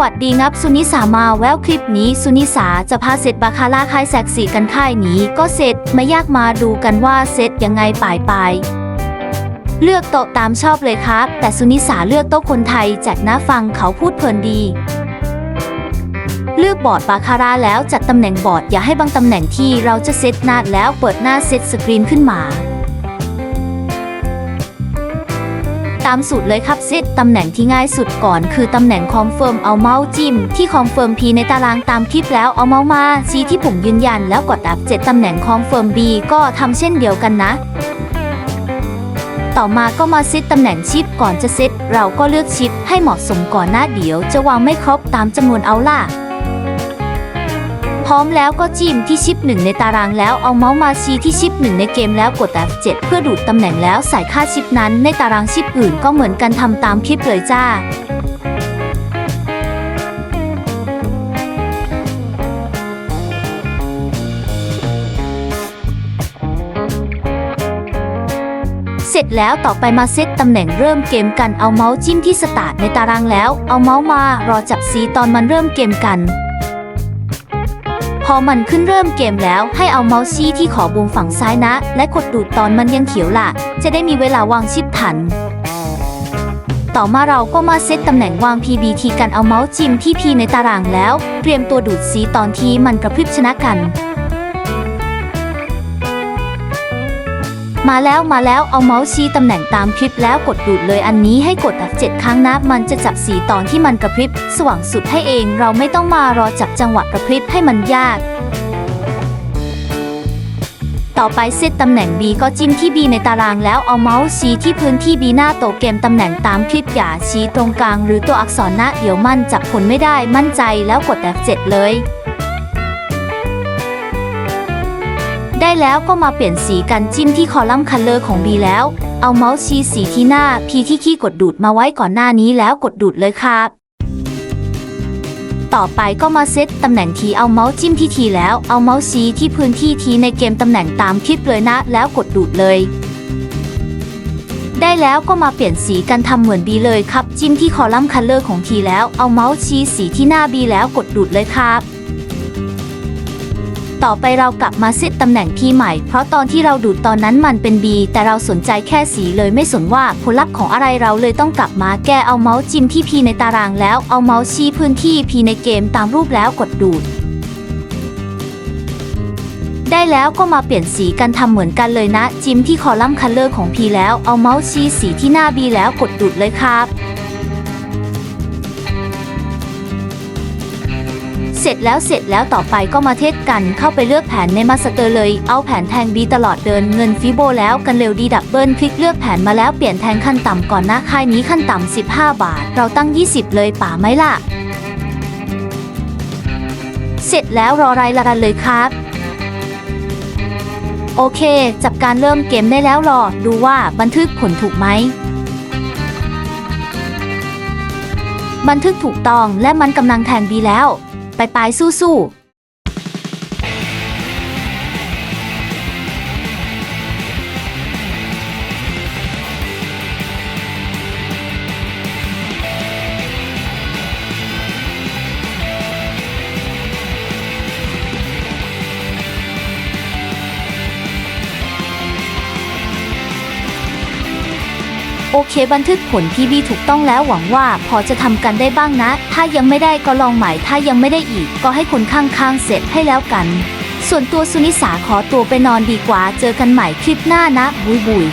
วัสดีงับสุนิสามาแววคลิปนี้สุนิสาจะพาเซตบาคาร่าค่ายแซกสีกันค่ายนี้ ก็เสร็จไม่ยากมาดูกันว่าเซตยังไงป่ายปายเลือกโต๊ะตามชอบเลยครับ แต่สุนิสาเลือกโต๊ะคนไทยแจกหน้าฟังเขาพูดเพลินดี เลือกบอร์ดบาคาร่าแล้วจัดตำแหน่งบอร์ดอย่าให้บางตำแหน่งที่เราจะเซตหน้าแล้วเปิดหน้าเซตสกรีนขึ้นมา ตามสูตรเลยครับเซตตำแหน่งที่ง่ายสุดก่อน คือตำแหน่งคอมเฟิร์มเอาเมาส์จิ้ม ที่คอมเฟิร์ม P ในตารางตามคลิปแล้วเอาเมาส์มาชี้ที่ปุ่มยืนยันแล้วกด F7 ตำแหน่งคอมเฟิร์ม B ก็ทำเช่นเดียวกันนะต่อมาก็มาเซตตำแหน่งชิปก่อนจะเซตเราก็เลือกชิปให้เหมาะสมก่อนหน้าเดี๋ยวจะวางไม่ครบตามจำนวนเอาล่ะ พร้อมแล้วก็จิ้มที่ชิปหนึ่งในตารางแล้วเอาเมาส์มาชี้ที่ชิปหนึ่งในเกมแล้วกด F7 เพื่อดูดตำแหน่งแล้วใส่ค่าชิปนั้นในตารางชิปอื่นก็เหมือนกันทำตามคลิปเลยจ้าเสร็จแล้วต่อไปมาเซตตำแหน่งเริ่มเกมกันเอาเมาส์จิ้มที่สตาร์ทในตารางแล้ว เอาเมาส์มารอจับสีตอนมันเริ่มเกมกัน มันขึ้นเริ่มเกมแล้วให้เอาเมาส์ชี้ที่ขอบุมฝั่งซ้ายนะ และกดดูดตอนมันยังเขียวล่ะ จะได้มีเวลาวางชิปทัน ต่อมาเราก็มาเซตตำแหน่งวาง PBT กันเอาเมาส์จิ้มที่ P ในตารางแล้ว เตรียมตัวดูดสีตอนที่มันกระพริบชนะกัน มาแล้วมาแล้วเอาเมาส์ชี้ตำแหน่งตามคลิปแล้วกดดูดเลยอันนี้ให้กด F7 ครั้งนะมันจะจับสีตอนที่มันกระพริบสว่างสุดให้เองเราไม่ต้องมารอจับจังหวะกระพริบให้มันยาก ต่อไปเซตตำแหน่ง B ก็จิ้มที่ B ในตารางแล้วเอาเมาส์ชี้ที่พื้นที่ B หน้าโตเกมตำแหน่งตามคลิปอย่าชี้ตรงกลางหรือตัวอักษรนะเดี๋ยวมันจับผลไม่ได้มั่นใจแล้วกด F7 เลย ได้แล้วก็มาเปลี่ยนสีกันจิ้มที่คอลัมน์คัลเลอร์ของ B แล้ว เอาเมาส์ชี้สีที่หน้า P ที่ขี้กดดูดมาไว้ก่อนหน้านี้แล้วกดดูดเลยครับ ต่อไปก็มาเซตตำแหน่งทีเอาเมาส์จิ้มที่ทีแล้ว เอาเมาส์ชี้ที่พื้นที่ทีในเกมตำแหน่งตามคลิปเลยนะ แล้วกดดูดเลยได้แล้วก็มาเปลี่ยนสีกันทำเหมือน B เลยครับ จิ้มที่คอลัมน์คัลเลอร์ของทีแล้ว เอาเมาส์ชี้สีที่หน้า B แล้วกดดูดเลยครับ ต่อไปเรากลับมาเซตตำแหน่งที่ใหม่ เพราะตอนที่เราดูดตอนนั้นมันเป็น B แต่เราสนใจแค่สีเลยไม่สนว่าผลลัพธ์ของอะไรเราเลยต้องกลับมาแก้เอาเมาส์จิ้มที่ P ในตารางแล้วเอาเมาส์ชี้พื้นที่ P ในเกมตามรูปแล้วกดดูด ได้แล้วก็มาเปลี่ยนสีกันทำเหมือนกันเลยนะ จิ้มที่คอลัมน์คัลเลอร์ของ P แล้วเอาเมาส์ชี้สีที่หน้า B แล้วกดดูดเลยครับ เสร็จแล้วเสร็จแล้วต่อไปก็มาเทสกันเข้าไปเลือกแผนในมาสเตอร์เลย เอาแผนแทง B ตลอดเดินเงินฟิโบแล้วกันเร็วดีดับเบิลคลิกเลือกแผนมาแล้วเปลี่ยนแทงขั้นต่ำก่อนนะค่ายนี้ขั้นต่ำ15 บาท เราตั้ง 20 เลยป่าไหมล่ะ เสร็จแล้วรอรายละกันเลยครับโอเค จับการเริ่มเกมได้แล้วรอ ดูว่าบันทึกผลถูกไหม บันทึกถูกต้องและมันกำลังแทงบีแล้ว ไปไป เคบันทึกผลพี่บี้ถูกต้องแล้วหวังว่าพอจะทำกันได้บ้างนะ ถ้ายังไม่ได้ก็ลองใหม่ ถ้ายังไม่ได้อีก ก็ให้คนข้างๆเสร็จให้แล้วกัน ส่วนตัวสุนิสาขอตัวไปนอนดีกว่า เจอกันใหม่คลิปหน้านะ บุยบุย